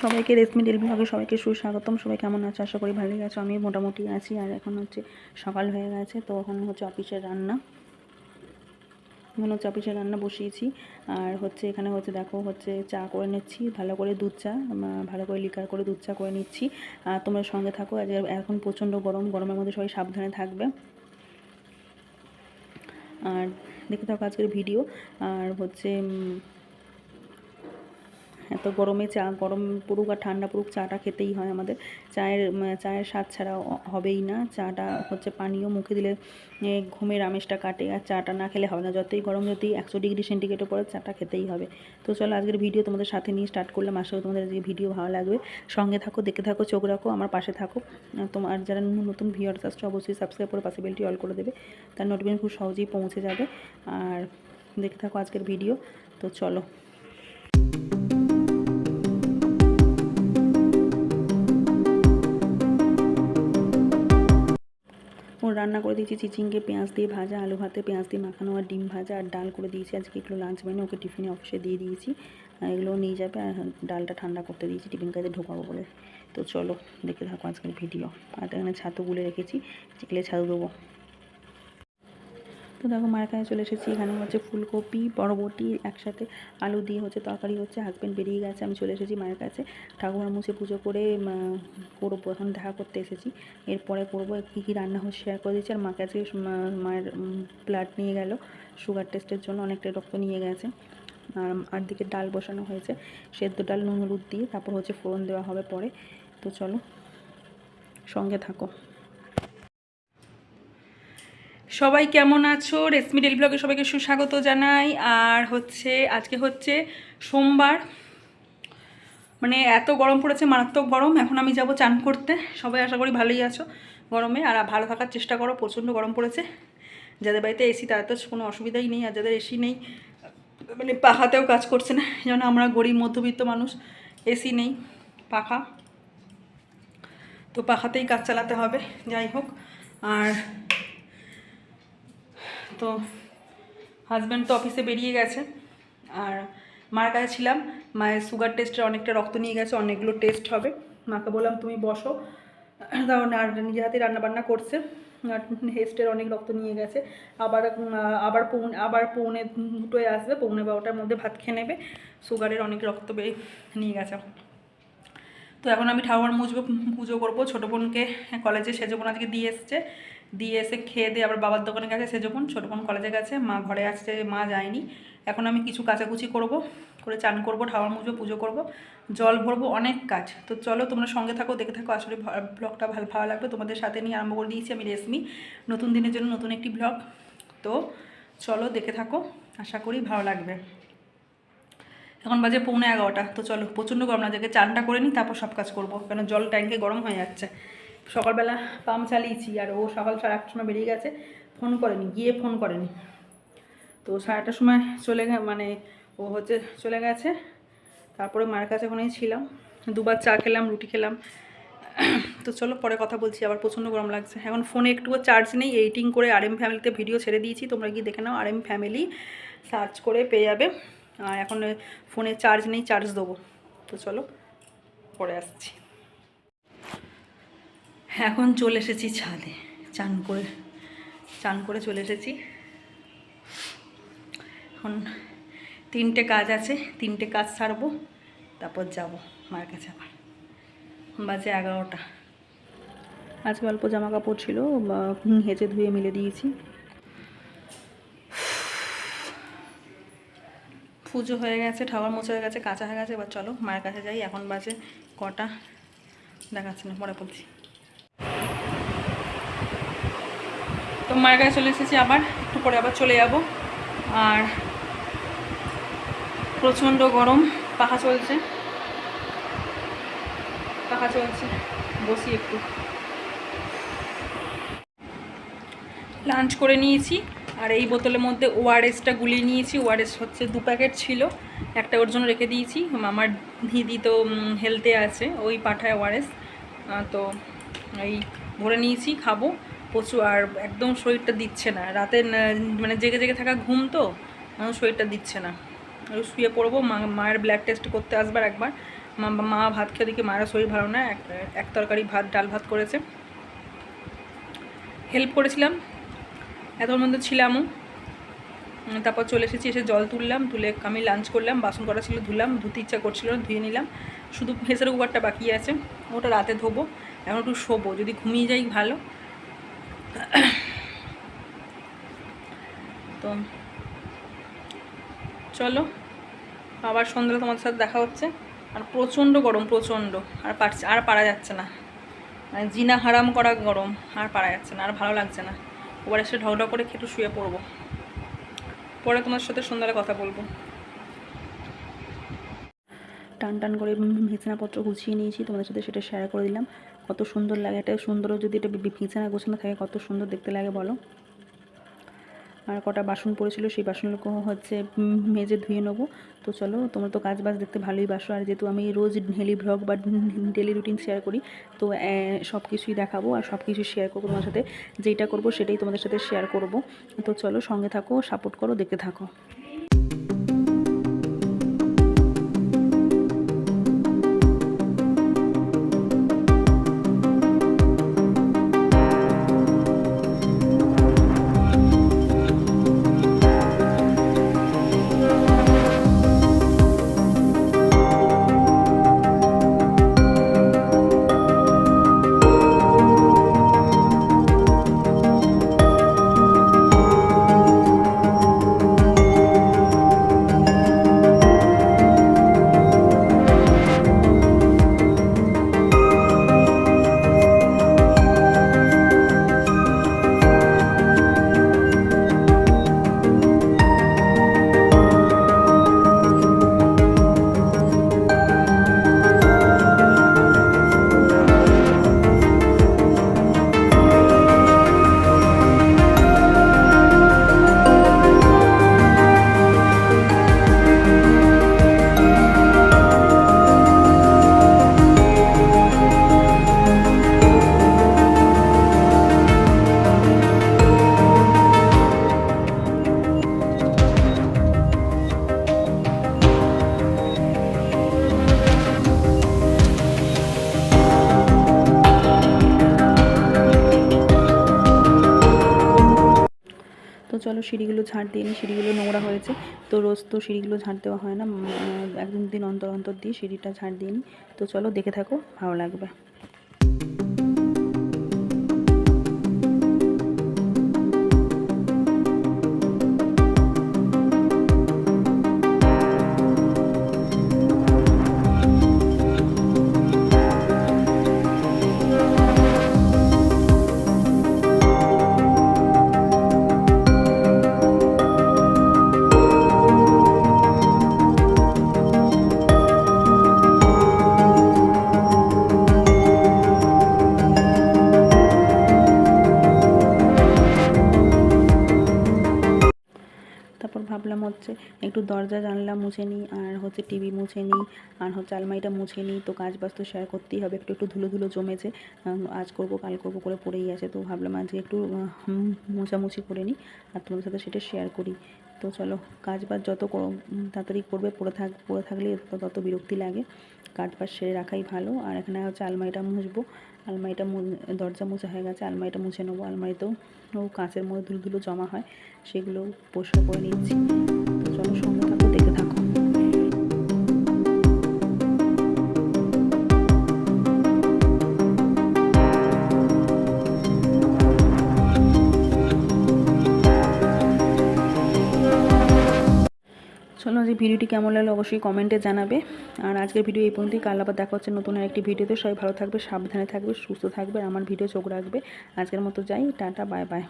সবাইকে রেশমি ডেল বিভাগে সবাইকে সুস্বাগতম। সবাই কেমন আছে? আশা করি ভালোই আছো। আমি মোটামুটি আছি। আর এখন হচ্ছে সকাল হয়ে গেছে, তো এখন হচ্ছে অফিসের রান্না। এখন হচ্ছে অফিসের রান্না বসিয়েছি। আর হচ্ছে এখানে হচ্ছে দেখো, হচ্ছে চা করে নিচ্ছি, ভালো করে দুধ চা ভালো করে লিকার করে দুধ চা করে নিচ্ছি। আর তোমরা সঙ্গে থাকো। আজ এখন প্রচণ্ড গরম, গরমের মধ্যে সবাই সাবধানে থাকবে। আর দেখতে থাকো আজকের ভিডিও। আর হচ্ছে এত গরমে চা, গরম পড়ুক আর ঠান্ডা পড়ুক, চাটা খেতেই হয় আমাদের। চায়ের চায়ের স্বাদ ছাড়া হবেই না। চাটা হচ্ছে পানীয়, মুখে দিলে ঘুমের আমেজটা কাটে। আর চাটা না খেলে হবে না। যতই গরম যদি একশো ডিগ্রি সেন্টিগ্রেডে পড়ে, চাটা খেতেই হবে। তো চলো, আজকের ভিডিও তোমাদের সাথে নিয়ে স্টার্ট করলাম। আশা করি তোমাদের আজকে ভিডিও ভালো লাগবে। সঙ্গে থাকো দেখে থাকো, চোখ রাখো, আমার পাশে থাকো। তোমার যারা নতুন ভিউয়ার্স আসছে, অবশ্যই সাবস্ক্রাইব করে পাশে বেলটি অল করে দেবে। তার নোটিফিকেশন খুব সহজেই পৌঁছে যাবে। আর দেখে থাকো আজকের ভিডিও। তো চলো। রান্না করে দিয়েছি চিচিংকে পেঁয়াজ দিয়ে ভাজা, আলু ভাতে পেঁয়াজ দিয়ে মাখানো, আর ডিম ভাজা, আর ডাল করে দিয়েছি। আজকে এগুলো লাঞ্চ মেনে ওকে টিফিনে অফিসে দিয়ে দিয়েছি। আর এগুলো নিয়ে যাবে, আর ডালটা ঠান্ডা করতে দিয়েছি টিফিন কাজে ঢোকাবো বলে। তো চলো দেখে থাকো আজকের ভিডিও আর এখানে ছাতু গুলে রেখেছি, চিকলে ছাতু দেবো। তো দেখো মায়ের কাছে চলে এসেছি। এখানে হচ্ছে ফুলকপি, বরবটি, একসাথে আলু দিয়ে হচ্ছে তরকারি হচ্ছে হাজব্যান্ড বেরিয়ে গেছে, আমি চলে এসেছি মায়ের কাছে। ঠাকুমার মুছে পুজো করে করব এখন দেখা করতে এসেছি। এরপরে করব, কী কী রান্না হচ্ছে শেয়ার করে দিচ্ছি আর মাকে আজকে মায়ের ব্লাড নিয়ে গেল সুগার টেস্টের জন্য অনেকটা রক্ত নিয়ে গেছে। আর আর দিকে ডাল বসানো হয়েছে, সেদ্ধ ডাল, নুন, হলুদ দিয়ে, তারপর হচ্ছে ফোড়ন দেওয়া হবে পরে। তো চলো, সঙ্গে থাকো। সবাই কেমন আছো? রেশমি ডেলি ব্লগে সবাইকে সুস্বাগত জানাই। আর হচ্ছে, আজকে হচ্ছে সোমবার। মানে এত গরম পড়েছে, মারাত্মক গরম। এখন আমি যাব চান করতে। সবাই আশা করি ভালোই আছো গরমে। আর ভালো থাকার চেষ্টা করো, প্রচণ্ড গরম পড়েছে। যাদের বাড়িতে এসি, তাদের তো কোনো অসুবিধাই নেই। আর যাদের এসি নেই মানে পাখাতেও কাজ করছে না। যেন আমরা গরিব, মধ্যবিত্ত মানুষ, এসি নেই, পাখা। তো পাখাতেই কাজ চালাতে হবে, যাই হোক। আর তো হাজব্যান্ড তো অফিসে বেরিয়ে গেছে। আর মার কাছে ছিলাম, মায়ের সুগার টেস্টের অনেকটা রক্ত নিয়ে গেছে, অনেকগুলো টেস্ট হবে। মাকে বললাম, তুমি বসো। কারণ আর নিজে হাতে রান্নাবান্না করছে। আর হেস্টের অনেক রক্ত নিয়ে গেছে। আবার আবার পৌনে আবার পৌনে দুটোয় আসবে, পৌনে বারোটার মধ্যে ভাত খেয়ে নেবে। সুগারের অনেক রক্ত বেরিয়ে নিয়ে গেছে। তো এখন আমি ঠাকুর মুছবো পুজো করব। ছোটো বোনকে কলেজে সেজো বোন আজকে দিয়ে এসছে। দিয়ে এসে খেয়ে দিয়ে আবার বাবার দোকানে গেছে সে যখন ছোটো বোন কলেজে গেছে মা ঘরে আসছে, মা যায়নি। এখন আমি কিছু কাচাকুচি করব, করে চান করব, ঠাকুর মুছবো পুজো করব। জল ভরবো অনেক কাজ। তো চলো তোমরা সঙ্গে থাকো, দেখে থাকো। আসলে ব্লগটা ভালো ভালো লাগবে। তোমাদের সাথে নিয়ে আরম্ভ করে দিয়েছি আমি রেশমি। নতুন দিনের জন্য নতুন একটি ব্লগ তো চলো দেখে থাকো। আশা করি ভালো লাগবে। এখন বাজে পৌনে এগারোটা। তো চলো, প্রচণ্ড গরম না যাকে চানটা করে নিই, তারপর সব কাজ করব। কেন জল ট্যাঙ্কে গরম হয়ে যাচ্ছে। সকালবেলা পাম্প চালিয়েছি আর ও সকাল সাড়ে আটটার সময় বেরিয়ে গেছে, ফোন করেনি, গিয়ে ফোন করেনি। তো সাড়ে আটটার সময় চলে মানে ও হচ্ছে চলে গেছে, তারপরে মায়ের কাছে ওখানেই ছিলাম, দুবার চা খেলাম, রুটি খেলাম। তো চলো পরে কথা বলছি, আবার প্রচণ্ড গরম লাগছে। এখন ফোনে একটুও চার্জ নেই, এডিটিং করে আর এম ফ্যামিলিতে ভিডিও ছেড়ে দিয়েছি, তোমরা গিয়ে দেখে নাও আর এম ফ্যামিলি সার্চ করে পেয়ে যাবে। আর এখন, ফোনে চার্জ নেই, চার্জ দেবো। তো চলো, পরে আসছি। এখন চলে এসেছি ছাদে। চান করে চান করে চলে এসেছি। এখন তিনটে কাজ আছে, তিনটে কাজ সারবো তারপর যাব মায়ের কাছে আবার। বাজে এগারোটা। আজকে অল্প জামা কাপড় ছিল হেঁচে ধুয়ে মিলে দিয়েছি। পুজো হয়ে গেছে, ঠাকুর মোছা হয়ে গেছে, কাঁচা হয়ে গেছে, এবার চলো মায়ের কাছে যাই, এখন বাজে কটা? দেখাচ্ছে না, পরে বলছি। তো মায়ের কাছে চলে এসেছি আবার, একটু পরে আবার চলে যাব। আর প্রচণ্ড গরম, পাখা চলছে। পাখা চলছে, বসি একটু। লাঞ্চ করে নিয়েছি, আর এই বোতলের মধ্যে ওআরএসটা গুলিয়ে নিয়েছি। ওআরএস হচ্ছে দু প্যাকেট ছিল, একটা ওর জন্য রেখে দিয়েছি। আমার দিদি তো হেলথে আছে, ওই পাঠায় ওআরএস তো এই ভরে নিয়েছি, খাব। প্রচুর, আর একদম শরীরটা দিচ্ছে না। রাতে মানে জেগে জেগে থাকা ঘুম তো এখন শরীরটা দিচ্ছে না। আর শুয়ে পড়ব, মা, মায়ের ব্লাড টেস্ট করতে আসবার একবার। মা মা ভাত খেয়ে দেখি মায়ের শরীর ভালো না, এক এক তরকারি ভাত, ডাল ভাত করেছে। হেল্প করেছিলাম এতর মধ্যে ছিলামও তারপর চলে এসেছি, এসে জল তুললাম, তুলে আমি লাঞ্চ করলাম, বাসন করা ছিল, ধুলাম, ধুতে ইচ্ছা করছিল ধুয়ে নিলাম। শুধু ভেসের কুকারটা বাকি আছে, ওটা রাতে ধোবো, এখন একটু শোবো, যদি ঘুমিয়ে যাই ভালো। তো চলো, আবার সন্ধ্যাবেলা তোমাদের সাথে দেখা হচ্ছে। আর প্রচণ্ড গরম, প্রচণ্ড। আর পারছে, আর পারা যাচ্ছে না। মানে জিনা হারাম করা গরম, আর পারা যাচ্ছে না, আর ভালো লাগছে না। ওবার এসে ঢকঢক করে খেটু শুয়ে পড়ব। পরে তোমার সাথে সন্ধ্যাবেলা কথা বলব। টান টান করে বিছানাপত্র গুছিয়ে নিয়েছি, তোমাদের সাথে সেটা শেয়ার করে দিলাম। কত সুন্দর লাগে, এটা সুন্দর যদি এটা বিছানা গোছানো থাকে, কত সুন্দর দেখতে লাগে বলো। আর কটা বাসন পড়েছিল, সেই বাসনগুলো হচ্ছে মেজে ধুয়ে নেব। তো চলো, তোমরা তো কাজ বাজ দেখতে ভালোই বাসো। আর যেহেতু আমি রোজ ডেলি ভ্লগ বা ডেলি রুটিন শেয়ার করি, তো সব কিছুই দেখাবো আর সব কিছু শেয়ার করব তোমার সাথে। যেটা করব সেটাই তোমাদের সাথে শেয়ার করব। তো চলো সঙ্গে থাকো সাপোর্ট করো, দেখতে থাকো। তো চলো সিঁড়িগুলো ঝাড় দিয়ে নিই সিঁড়িগুলো নোংরা হয়েছে। তো রোজ তো সিঁড়িগুলো ঝাড় দেওয়া হয় না একদিন দিন অন্তর অন্তর দিয়ে সিঁড়িটা ঝাড় দিয়ে নিই তো চলো দেখে থাকো, ভালো লাগবে। হচ্ছে একটু দরজা, জানলা মুছে নিই, আর হচ্ছে টিভি মুছে নিই, আর হচ্ছে আলমারিটা মুছে নিই। তো কাজ বাজ তো শেয়ার করতেই হবে। একটু একটু ধুলো ধুলো জমেছে। আজ করব, কাল করব করে পড়েই আছে। তো ভাবলাম আজকে একটু মোছামুছি করে নিই, আর তোমাদের সাথে সেটা শেয়ার করি। তো চলো কাজ বাজ যত তাড়াতাড়ি করবে, পড়ে থাক, পড়ে থাকলে তত বিরক্তি লাগে। কাজ বাজ সেরে রাখাই ভালো। আর এখানে হচ্ছে আলমারিটা মুছবো। আলমারিটা দরজা মুছে হয়ে গেছে। আলমারিটা মুছে নেব। আলমারিতেও কাঁচের মধ্যে ধুলো ধুলো জমা হয়। সেগুলো পরিষ্কার করে নিচ্ছি। চলো সঙ্গে থাকো দেখতে থাকো চলো যে ভিডিওটি কেমন লাগল অবশ্যই কমেন্টে জানাবে। আর আজকের ভিডিও এই পর্যন্তই। কাল আবার দেখা হচ্ছে নতুন আরেকটি ভিডিওতে। সবাই ভালো থাকবে, সাবধানে থাকবে, সুস্থ থাকবে আমার ভিডিও চোখ রাখবে। আজকের মতো যাই, টাটা, বাই বাই।